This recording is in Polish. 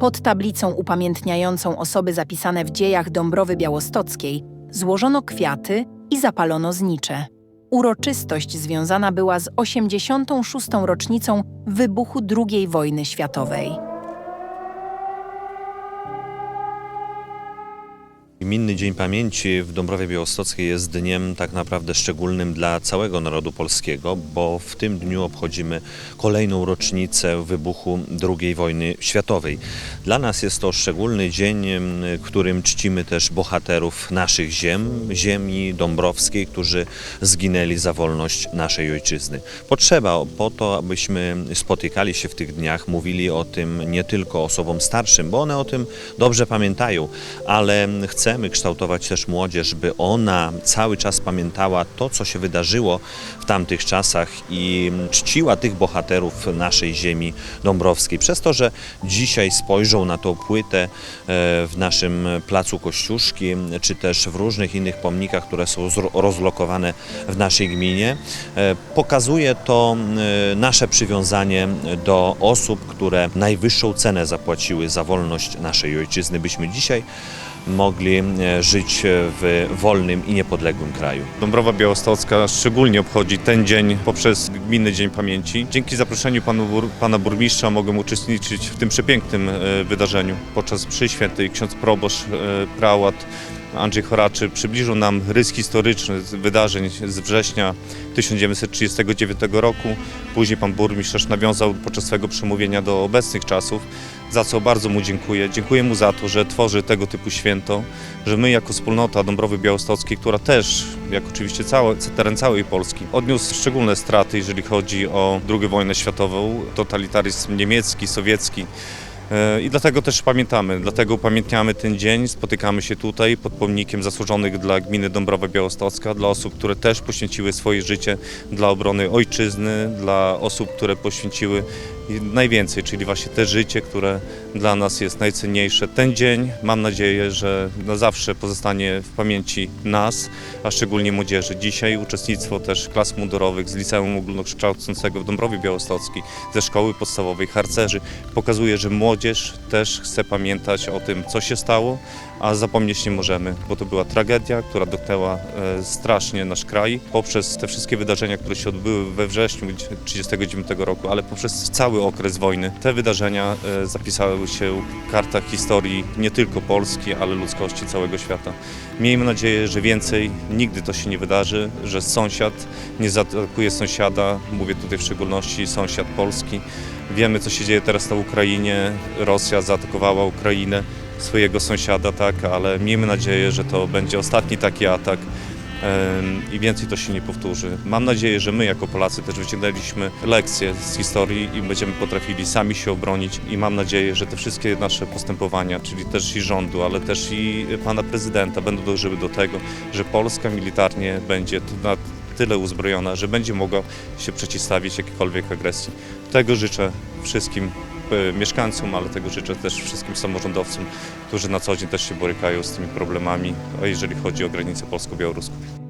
Pod tablicą upamiętniającą osoby zapisane w dziejach Dąbrowy Białostockiej złożono kwiaty i zapalono znicze. Uroczystość związana była z 86. rocznicą wybuchu II wojny światowej. Gminny Dzień Pamięci w Dąbrowie Białostockiej jest dniem tak naprawdę szczególnym dla całego narodu polskiego, bo w tym dniu obchodzimy kolejną rocznicę wybuchu II wojny światowej. Dla nas jest to szczególny dzień, którym czcimy też bohaterów naszych ziem, ziemi dąbrowskiej, którzy zginęli za wolność naszej ojczyzny. Potrzeba po to, abyśmy spotykali się w tych dniach, mówili o tym nie tylko osobom starszym, bo one o tym dobrze pamiętają, ale chcemy kształtować też młodzież, by ona cały czas pamiętała to, co się wydarzyło w tamtych czasach i czciła tych bohaterów naszej ziemi dąbrowskiej. Przez to, że dzisiaj spojrzą na tą płytę e, w naszym placu Kościuszki, czy też w różnych innych pomnikach, które są rozlokowane w naszej gminie, e, pokazuje to e, nasze przywiązanie do osób, które najwyższą cenę zapłaciły za wolność naszej ojczyzny, byśmy dzisiaj mogli e, żyć w wolnym i niepodległym kraju. Dąbrowa Białostocka szczególnie obchodzi ten dzień poprzez Gminny Dzień Pamięci. Dzięki zaproszeniu panu, pana burmistrza mogę uczestniczyć w tym przepięknym e, wydarzeniu. Podczas mszy świętej ksiądz proboszcz, e, prałat Andrzej Choraczy przybliżył nam rys historyczny wydarzeń z września 1939 roku. Później pan burmistrz nawiązał podczas swego przemówienia do obecnych czasów, za co bardzo mu dziękuję. Dziękuję mu za to, że tworzy tego typu święto, że my jako wspólnota Dąbrowy Białostockiej, która też, jak oczywiście cały, teren całej Polski, odniósł szczególne straty, jeżeli chodzi o II wojnę światową, totalitaryzm niemiecki, sowiecki. E, I dlatego też pamiętamy, dlatego upamiętniamy ten dzień, spotykamy się tutaj pod pomnikiem zasłużonych dla gminy Dąbrowa Białostocka, dla osób, które też poświęciły swoje życie dla obrony ojczyzny, dla osób, które poświęciły najwięcej, czyli właśnie te życie, które dla nas jest najcenniejsze. Ten dzień mam nadzieję, że na zawsze pozostanie w pamięci nas, a szczególnie młodzieży. Dzisiaj uczestnictwo też klas mundurowych z Liceum Ogólnokształcącego w Dąbrowie Białostockiej, ze szkoły podstawowej, harcerzy, pokazuje, że młodzież też chce pamiętać o tym, co się stało, a zapomnieć nie możemy, bo to była tragedia, która dotknęła e, strasznie nasz kraj poprzez te wszystkie wydarzenia, które się odbyły we wrześniu 1939 roku, ale poprzez cały okres wojny. Te wydarzenia e, zapisały się w kartach historii nie tylko Polski, ale ludzkości całego świata. Miejmy nadzieję, że więcej nigdy to się nie wydarzy, że sąsiad nie zaatakuje sąsiada, mówię tutaj w szczególności sąsiad Polski. Wiemy, co się dzieje teraz na Ukrainie. Rosja zaatakowała Ukrainę, swojego sąsiada, tak, ale miejmy nadzieję, że to będzie ostatni taki atak i więcej to się nie powtórzy. Mam nadzieję, że my jako Polacy też wyciągnęliśmy lekcje z historii i będziemy potrafili sami się obronić i mam nadzieję, że te wszystkie nasze postępowania, czyli też i rządu, ale też i pana prezydenta będą dążyły do tego, że Polska militarnie będzie na tyle uzbrojona, że będzie mogła się przeciwstawić jakiejkolwiek agresji. Tego życzę wszystkim mieszkańcom, ale tego życzę też wszystkim samorządowcom, którzy na co dzień też się borykają z tymi problemami, jeżeli chodzi o granicę polsko-białoruską.